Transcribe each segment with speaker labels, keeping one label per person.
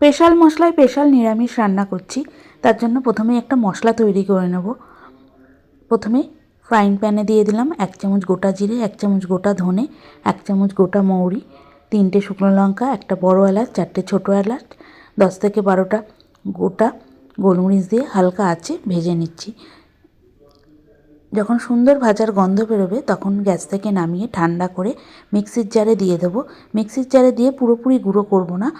Speaker 1: Special মশলায় special নিরামিষ রান্না করছি। তার জন্য প্রথমে একটা মশলা তৈরি করে নেব। প্রথমে ফ্রাইং প্যানে দিয়ে দিলাম এক চামচ গোটা জিরে, এক চামচ গোটা ধনে, এক চামচ গোটা মৌরি, তিনটে শুকনো লঙ্কা, একটা বড় এলাচ, চারটে ছোটো এলাচ, দশ থেকে বারোটা গোটা গোলমরিচ দিয়ে হালকা আঁচে ভেজে নিচ্ছি। যখন সুন্দর ভাজার গন্ধ বেরোবে, তখন গ্যাস থেকে নামিয়ে ঠান্ডা করে মিক্সির জারে দিয়ে দেবো। মিক্সির জারে দিয়ে পুরোপুরি গুঁড়ো করব না।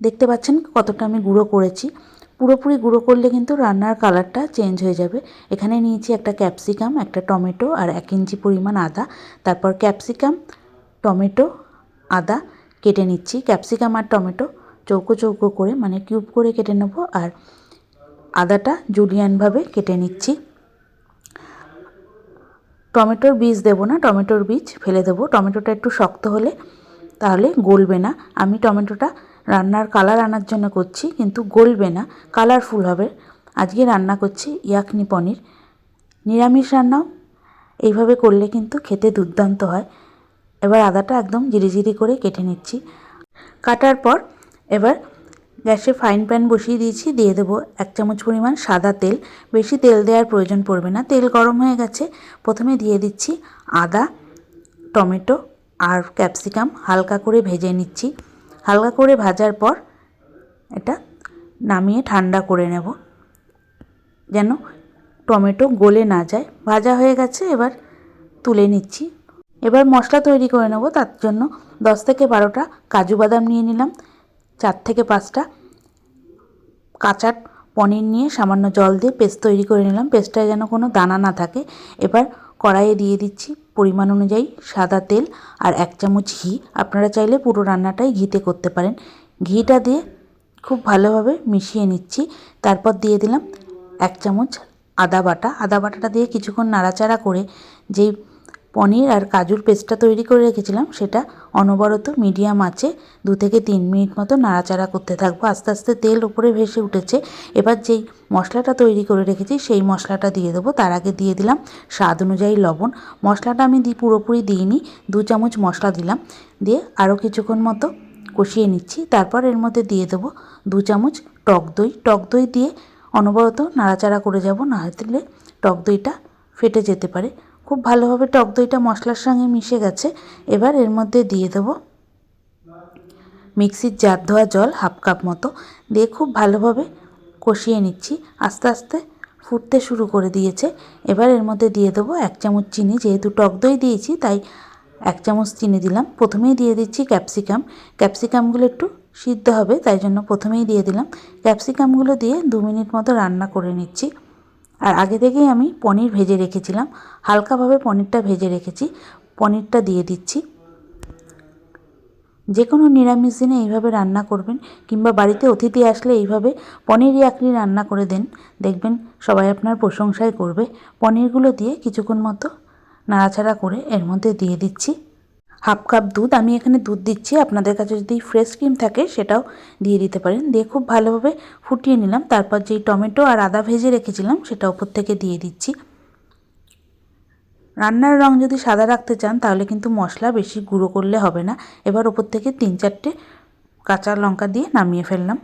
Speaker 1: দেখতে পাচ্ছেন কতটা আমি গুঁড়ো করেছি। পুরোপুরি গুঁড়ো করলে কিন্তু রান্নার কালারটা চেঞ্জ হয়ে যাবে। এখানে নিয়েছি একটা ক্যাপসিকাম একটা টমেটো আর এক ইঞ্চি পরিমাণ আদা। তারপর ক্যাপসিকাম টমেটো, আদা কেটে নিচ্ছি। ক্যাপসিকাম আর টমেটো চৌকো চৌকো করে মানে কিউব করে কেটে নেব আর আদাটা জুলিয়ানভাবে কেটে নিচ্ছি। টমেটোর বীজ দেবো না, টমেটোর বীজ ফেলে দেবো। টমেটোটা একটু শক্ত হলে তাহলে গলবে না। আমি টমেটোটা রান্নার কালার আনার জন্য করছি, কিন্তু গলবে না কালারফুল হবে। আজকে রান্না করছি ইয়াকনি পনির। নিরামিষ রান্নাও, এইভাবে করলে কিন্তু খেতে দুর্দান্ত হয়। এবার আদাটা একদম জিরি করে কেটে নিচ্ছি। কাটার পর এবার গ্যাসে ফাইন প্যান বসিয়ে দিয়েছি, দিয়ে দেবো এক চামচ পরিমাণ সাদা তেল। বেশি তেল দেওয়ার প্রয়োজন পড়বে না, তেল গরম হয়ে গেছে। প্রথমে দিয়ে দিচ্ছি আদা, টমেটো আর ক্যাপসিকাম হালকা করে ভেজে নিচ্ছি। হালকা করে ভাজার পর এটা নামিয়ে ঠান্ডা করে নেব। যেন টমেটো গলে না যায়। ভাজা হয়ে গেছে, এবার তুলে নিচ্ছি। এবার মশলা তৈরি করে নেব, তার জন্য দশ থেকে বারোটা কাজু বাদাম নিয়ে নিলাম। চার থেকে পাঁচটা কাঁচা পনির নিয়ে সামান্য জল দিয়ে পেস্ট তৈরি করে নিলাম। পেস্টটায় যেন কোনো দানা না থাকে। এবার কড়াইয়ে দিয়ে দিচ্ছি পরিমাণ অনুযায়ী সাদা তেল আর এক চামচ ঘি। আপনারা চাইলে পুরো রান্নাটাই ঘিতে করতে পারেন। ঘিটা দিয়ে খুব ভালোভাবে মিশিয়ে নিচ্ছি। তারপর দিয়ে দিলাম এক চামচ আদা বাটা। আদা বাটাটা দিয়ে কিছুক্ষণ নাড়াচাড়া করে যেই পনির আর কাজুর পেস্টটা তৈরি করে রেখেছিলাম। সেটা অনবরত মিডিয়াম আছে দু থেকে তিন মিনিট মতো নাড়াচাড়া করতে থাকব। আস্তে আস্তে তেল উপরে ভেসে উঠেছে। এবার যেই মশলাটা তৈরি করে রেখেছি, সেই মশলাটা দিয়ে দেবো। তার আগে দিয়ে দিলাম স্বাদ অনুযায়ী লবণ। মশলাটা আমি দিই পুরোপুরি দিইনি, দু চামচ মশলা দিলাম। দিয়ে আরও কিছুক্ষণ মতো কষিয়ে নিচ্ছি। তারপর এর মধ্যে দিয়ে দেবো দু চামচ টক দই। টক দই দিয়ে অনবরত নাড়াচাড়া করে যাব, না হলে টক দইটা ফেটে যেতে পারে। খুব ভালোভাবে টক দইটা মশলার সঙ্গে মিশে গেছে। এবার এর মধ্যে দিয়ে দেবো মিক্সির জার ধোয়া জল হাফ কাপ মতো। দিয়ে খুব ভালোভাবে কষিয়ে নিচ্ছি। আস্তে আস্তে ফুটতে শুরু করে দিয়েছে। এবার এর মধ্যে দিয়ে দেবো এক চামচ চিনি। যেহেতু টক দই দিয়েছি, তাই এক চামচ চিনি দিলাম। প্রথমেই দিয়ে দিচ্ছি ক্যাপসিকাম। ক্যাপসিকামগুলো একটু সিদ্ধ হবে, তাই জন্য প্রথমেই দিয়ে দিলাম। ক্যাপসিকামগুলো দিয়ে দু মিনিট মতো রান্না করে নিচ্ছি। আর আগে থেকেই আমি পনির ভেজে রেখেছিলাম। হালকাভাবে পনিরটা ভেজে রেখেছি। পনিরটা দিয়ে দিচ্ছি। যে কোনো নিরামিষ দিনে এইভাবে রান্না করবেন কিংবা বাড়িতে অতিথি আসলে এইভাবে পনির ইয়াকনি রান্না করে দেন। দেখবেন সবাই আপনার প্রশংসাই করবে। পনিরগুলো দিয়ে কিছুক্ষণ মতো নাড়াচাড়া করে এর মধ্যে দিয়ে দিচ্ছি। হাফ কাপ দুধ, আমি এখানে দুধ দিচ্ছি। আপনাদের কাছে যদি ফ্রেশ ক্রিম থাকে, সেটাও দিয়ে দিতে পারেন। দিয়ে খুব ভালোভাবে ফুটিয়ে নিলাম। তারপর যেই টমেটো আর আদা ভেজে রেখেছিলাম, সেটা ওপর থেকে দিয়ে দিচ্ছি। রান্নার রং যদি সাদা রাখতে চান, তাহলে কিন্তু মশলা বেশি গুঁড়ো করলে হবে না। এবার ওপর থেকে তিন চারটে কাঁচা লঙ্কা দিয়ে নামিয়ে ফেললাম।